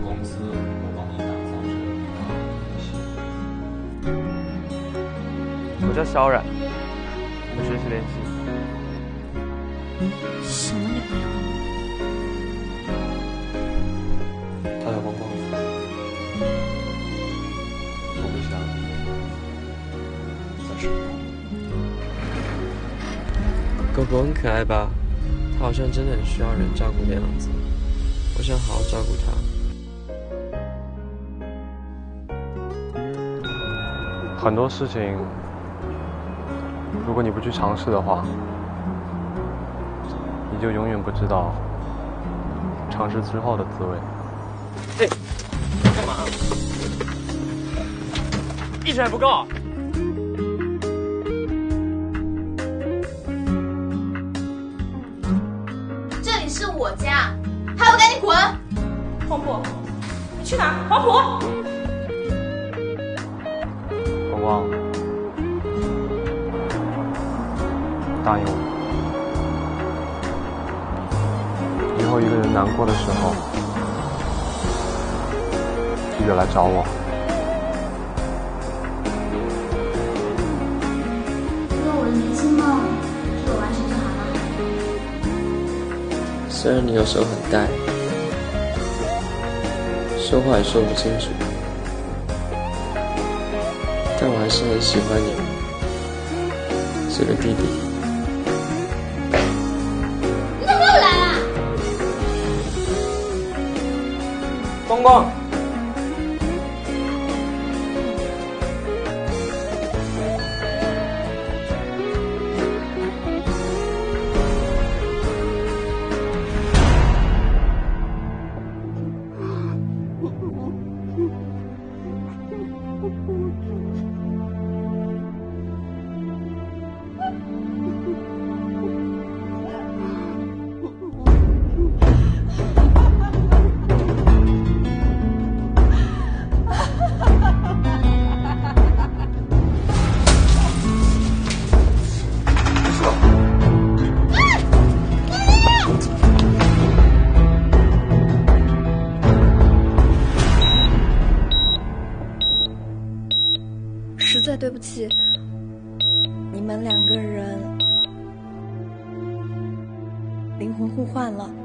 公司我帮你打造成一个游戏我叫肖冉我们随时联系你什么也不要他来帮帮我。我不想再睡了。狗狗很可爱吧？它好像真的很需要人照顾的样子。我想好好照顾它很多事情，如果你不去尝试的话，你就永远不知道尝试之后的滋味。嘿，干嘛？一拳还不够？这里是我家，还不赶紧滚！黄渤，你去哪？黄渤，光光，答应我，以后一个人难过的时候，记得来找我。那我的年轻梦就完成就好了。虽然你有时候很呆，说话也说不清楚，但我还是很喜欢你，这个弟弟。你怎么又来了？光光，对不起，你们两个人灵魂互换了。